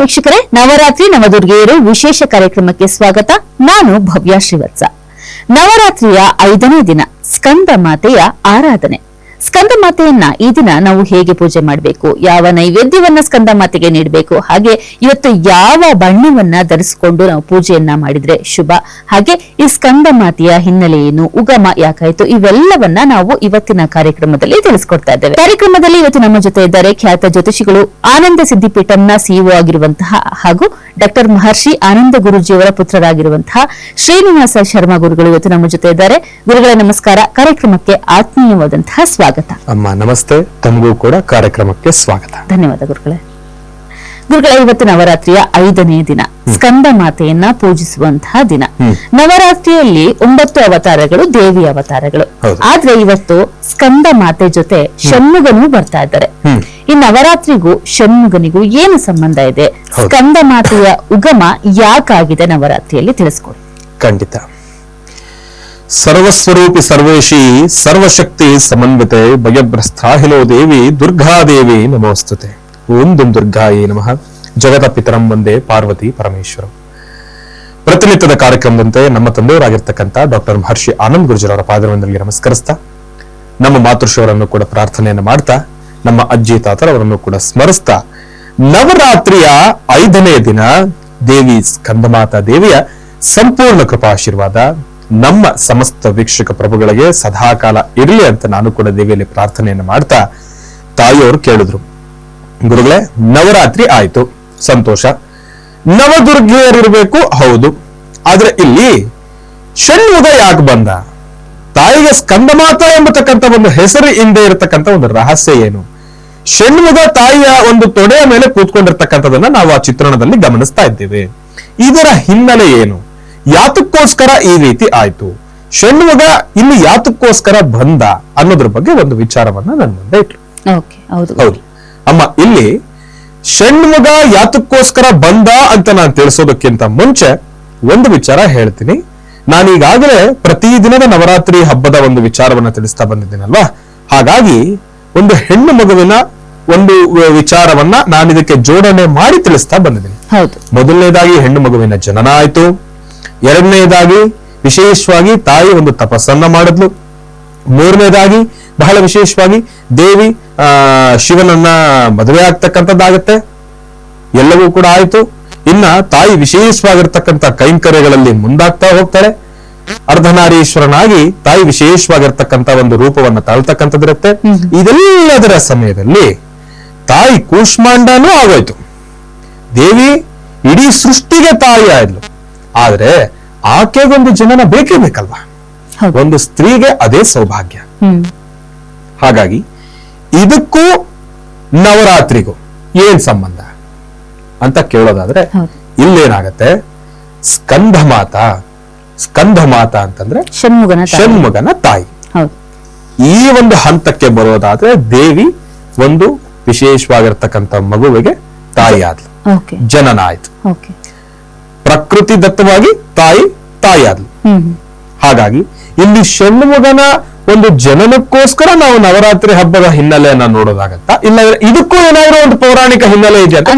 ವೀಕ್ಷಕರೇ, ನವರಾತ್ರಿ ನವದುರ್ಗೆಯರು ವಿಶೇಷ ಕಾರ್ಯಕ್ರಮಕ್ಕೆ ಸ್ವಾಗತ. ನಾನು ಭವ್ಯ ಶ್ರೀವತ್ಸ. ನವರಾತ್ರಿಯ ಐದನೇ ದಿನ, ಸ್ಕಂದ ಮಾತೆಯ ಆರಾಧನೆ. ಸ್ಕಂದ ಮಾತೆಯನ್ನ ಈ ದಿನ ನಾವು ಹೇಗೆ ಪೂಜೆ ಮಾಡಬೇಕು? ಯಾವ ನೈವೇದ್ಯವನ್ನ ಸ್ಕಂದ ಮಾತೆಗೆ ನೀಡಬೇಕು? ಹಾಗೆ ಇವತ್ತು ಯಾವ ಬಣ್ಣವನ್ನ ಧರಿಸಿಕೊಂಡು ನಾವು ಪೂಜೆಯನ್ನ ಮಾಡಿದ್ರೆ ಶುಭ? ಹಾಗೆ ಈ ಸ್ಕಂದ ಮಾತೆಯ ಹಿನ್ನೆಲೆ ಏನು? ಉಗಮ ಯಾಕಾಯ್ತು? ಇವೆಲ್ಲವನ್ನ ನಾವು ಇವತ್ತಿನ ಕಾರ್ಯಕ್ರಮದಲ್ಲಿ ತಿಳಿಸ್ಕೊಡ್ತಾ ಇದ್ದೇವೆ. ಕಾರ್ಯಕ್ರಮದಲ್ಲಿ ಇವತ್ತು ನಮ್ಮ ಜೊತೆ ಇದ್ದಾರೆ ಖ್ಯಾತ ಜ್ಯೋತಿಷಿಗಳು ಆನಂದ ಸಿದ್ದಿಪೀಠಂನ ಸಿಇಒ ಆಗಿರುವಂತಹ ಹಾಗೂ ಡಾಕ್ಟರ್ ಮಹರ್ಷಿ ಆನಂದ ಗುರುಜಿಯವರ ಪುತ್ರರಾಗಿರುವಂತಹ ಶ್ರೀನಿವಾಸ ಶರ್ಮಾ ಗುರುಗಳು ಇವತ್ತು ನಮ್ಮ ಜೊತೆ ಇದ್ದಾರೆ. ಗುರುಗಳ, ನಮಸ್ಕಾರ. ಕಾರ್ಯಕ್ರಮಕ್ಕೆ ಆತ್ಮೀಯವಾದಂತಹ ಸ್ವಾಗತ. ಅಮ್ಮ ನಮಸ್ತೆ. ತಮಗೂ ಕೂಡ ಕಾರ್ಯಕ್ರಮಕ್ಕೆ ಸ್ವಾಗತ. ಧನ್ಯವಾದ ಗುರುಗಳೇ. ಗುರುಗಳೇ ಇವತ್ತು ನವರಾತ್ರಿಯ ಐದನೇ ದಿನ. ಸ್ಕಂದ ಮಾತೆಯನ್ನ ಪೂಜಿಸುವಂತಹ ದಿನ. ನವರಾತ್ರಿಯಲ್ಲಿ ಒಂಬತ್ತು ಅವತಾರಗಳು ದೇವಿ ಅವತಾರಗಳು. ಆದ್ರೆ ಇವತ್ತು ಸ್ಕಂದ ಮಾತೆ ಜೊತೆ ಷಣ್ಮುಗನು ಬರ್ತಾ ಇದ್ದಾರೆ. ಈ ನವರಾತ್ರಿಗೂ ಷಣ್ಮುಗನಿಗೂ ಏನು ಸಂಬಂಧ ಇದೆ. ಸ್ಕಂದ ಮಾತೆಯ ಉಗಮ ಯಾಕಾಗಿದೆ ನವರಾತ್ರಿಯಲ್ಲಿ ತಿಳಿಸ್ಕೊಡಿ. ಖಂಡಿತ. ಸರ್ವಸ್ವರೂಪಿ ಸರ್ವೇಶಿ ಸರ್ವಶಕ್ತಿ ಸಮನ್ವಿತೆ ಭಯಭ್ರಸ್ಥಾಹಿಲೋ ದೇವಿ ದುರ್ಗಾದೇವಿ ನಮೋಸ್ತುತೆ. ಓಂ ದುಂ ದುರ್ಗಾಯೇ ನಮಃ. ಜಗತ ಪಿತರಂ ಒಂದೇ ಪಾರ್ವತಿ ಪರಮೇಶ್ವರ. ಪ್ರತಿನಿತ್ಯದ ಕಾರ್ಯಕ್ರಮದಂತೆ ನಮ್ಮ ತಂದೆಯವರಾಗಿರ್ತಕ್ಕಂಥ ಡಾಕ್ಟರ್ ಮಹರ್ಷಿ ಆನಂದ್ ಗುರುಜರವರ ಪಾದವಂದರಿಗೆ ನಮಸ್ಕರಿಸ್ತಾ, ನಮ್ಮ ಮಾತೃಶ್ವರನ್ನು ಕೂಡ ಪ್ರಾರ್ಥನೆಯನ್ನು ಮಾಡ್ತಾ, ನಮ್ಮ ಅಜ್ಜಿ ತಾತರವರನ್ನು ಕೂಡ ಸ್ಮರಿಸ್ತಾ, ನವರಾತ್ರಿಯ ಐದನೇ ದಿನ ದೇವಿ ಸ್ಕಂದಮಾತಾ ದೇವಿಯ ಸಂಪೂರ್ಣ ಕೃಪಾಶೀರ್ವಾದ ನಮ್ಮ ಸಮಸ್ತ ವೀಕ್ಷಕ ಪ್ರಭುಗಳಿಗೆ ಸದಾಕಾಲ ಇರಲಿ ಅಂತ ನಾನು ಕೂಡ ದೇವಿಯಲ್ಲಿ ಪ್ರಾರ್ಥನೆಯನ್ನು ಮಾಡ್ತಾ ತಾಯಿಯವರು ಕೇಳಿದ್ರು. ಗುರುಗಳೇ, ನವರಾತ್ರಿ ಆಯ್ತು. ಸಂತೋಷ. ನವದುರ್ಗಿಯರಿರ್ಬೇಕು ಹೌದು. ಆದ್ರೆ ಇಲ್ಲಿ ಷಣ್ಮುಗ ಯಾಕೆ ಬಂದ? ತಾಯಿಗೆ ಸ್ಕಂದಮಾತ ಎಂಬತಕ್ಕಂಥ ಒಂದು ಹೆಸರು ಹಿಂದೆ ಇರತಕ್ಕಂಥ ಒಂದು ರಹಸ್ಯ ಏನು? ಷಣ್ಮುಗ ತಾಯಿಯ ಒಂದು ತೊಡೆಯ ಮೇಲೆ ಕೂತ್ಕೊಂಡಿರ್ತಕ್ಕಂಥದನ್ನ ನಾವು ಆ ಚಿತ್ರಣದಲ್ಲಿ ಗಮನಿಸ್ತಾ ಇದ್ದೇವೆ. ಇದರ ಹಿನ್ನೆಲೆ ಏನು? ಯಾತಕ್ಕೋಸ್ಕರ ಈ ರೀತಿ ಆಯ್ತು? ಷಣ್ಮುಗ ಇಲ್ಲಿ ಯಾತಕ್ಕೋಸ್ಕರ ಬಂದ ಅನ್ನೋದ್ರ ಬಗ್ಗೆ ಒಂದು ವಿಚಾರವನ್ನ ನನ್ನ ಮುಂದೆ ಇಟ್ಲು. ಹೌದು. ಅಮ್ಮ ಇಲ್ಲಿ ಷಣ್ಮುಗ ಯಾತಕ್ಕೋಸ್ಕರ ಬಂದ ಅಂತ ನಾನು ತಿಳಿಸೋದಕ್ಕಿಂತ ಮುಂಚೆ ಒಂದು ವಿಚಾರ ಹೇಳ್ತೀನಿ. ನಾನೀಗಾಗಲೇ ಪ್ರತಿದಿನದ ನವರಾತ್ರಿ ಹಬ್ಬದ ಒಂದು ವಿಚಾರವನ್ನ ತಿಳಿಸ್ತಾ ಬಂದಿದ್ದೀನಲ್ವಾ? ಹಾಗಾಗಿ ಒಂದು ಹೆಣ್ಣು ಮಗುವಿನ ಒಂದು ವಿಚಾರವನ್ನ ನಾನು ಇದಕ್ಕೆ ಜೋಡಣೆ ಮಾಡಿ ತಿಳಿಸ್ತಾ ಬಂದಿದ್ದೀನಿ. ಹೌದು. ಮೊದಲನೇದಾಗಿ ಹೆಣ್ಣು ಮಗುವಿನ ಜನನ ಆಯ್ತು. ಎರಡನೇದಾಗಿ ವಿಶೇಷವಾಗಿ ತಾಯಿ ಒಂದು ತಪಸ್ಸನ್ನ ಮಾಡಿದ್ಲು. ಮೂರನೇದಾಗಿ ಬಹಳ ವಿಶೇಷವಾಗಿ ದೇವಿ ಆ ಶಿವನನ್ನ ಮದುವೆ ಆಗ್ತಕ್ಕಂಥದ್ದಾಗತ್ತೆ. ಎಲ್ಲವೂ ಕೂಡ ಆಯ್ತು. ಇನ್ನ ತಾಯಿ ವಿಶೇಷವಾಗಿರ್ತಕ್ಕಂಥ ಕೈಂಕರ್ಯಗಳಲ್ಲಿ ಮುಂದಾಗ್ತಾ ಹೋಗ್ತಾರೆ ಅರ್ಧನಾರೀಶ್ವರನಾಗಿ ತಾಯಿ ವಿಶೇಷವಾಗಿರ್ತಕ್ಕಂಥ ಒಂದು ರೂಪವನ್ನ ತಾಳ್ತಕ್ಕಂಥದ್ದಿರುತ್ತೆ. ಇದೆಲ್ಲದರ ಸಮಯದಲ್ಲಿ ತಾಯಿ ಕೂಷ್ಮಾಂಡನೂ ಆಗೋಯ್ತು. ದೇವಿ ಇಡೀ ಸೃಷ್ಟಿಗೆ ತಾಯಿ ಆದ್ಲು ಆದ್ರೆ ಆಕೆಗೊಂದು ಜನನ ಬೇಕೇ ಬೇಕಲ್ವಾ? ಒಂದು ಸ್ತ್ರೀಗೆ ಅದೇ ಸೌಭಾಗ್ಯ. ಹಾಗಾಗಿ ಇದಕ್ಕೂ ನವರಾತ್ರಿಗೂ ಏನ್ ಸಂಬಂಧ ಅಂತ ಕೇಳೋದಾದ್ರೆ ಇಲ್ಲೇನಾಗತ್ತೆ? ಸ್ಕಂಧ ಮಾತ? ಸ್ಕಂಧ ಮಾತ ಅಂತಂದ್ರೆ ಷಣ್ಮುಗನ ತಾಯಿ. ಷಣ್ಮುಗನ ತಾಯಿ. ಈ ಒಂದು ಹಂತಕ್ಕೆ ಬರೋದಾದ್ರೆ ದೇವಿ ಒಂದು ವಿಶೇಷವಾಗಿರ್ತಕ್ಕಂಥ ಮಗುವಿಗೆ ತಾಯಿ ಆದ್ಲು ಜನನ ಆಯ್ತು. ಪ್ರಕೃತಿ ದತ್ತವಾಗಿ ತಾಯಿ ತಾಯಿ ಆದ್ಲು ಹ್ಮ್. ಹ್ಮ್. ಹಾಗಾಗಿ ಇಲ್ಲಿ ಷಣ್ಮುಗನ ಒಂದು ಜನನಕ್ಕೋಸ್ಕರ ನಾವು ನವರಾತ್ರಿ ಹಬ್ಬದ ಹಿನ್ನೆಲೆಯನ್ನ ನೋಡೋದಾಗತ್ತಾ? ಇಲ್ಲ ಇದಕ್ಕೂ ಏನಾದ್ರೂ ಒಂದು ಪೌರಾಣಿಕ ಹಿನ್ನೆಲೆ ಇದೆಯಾ? ಅಂತ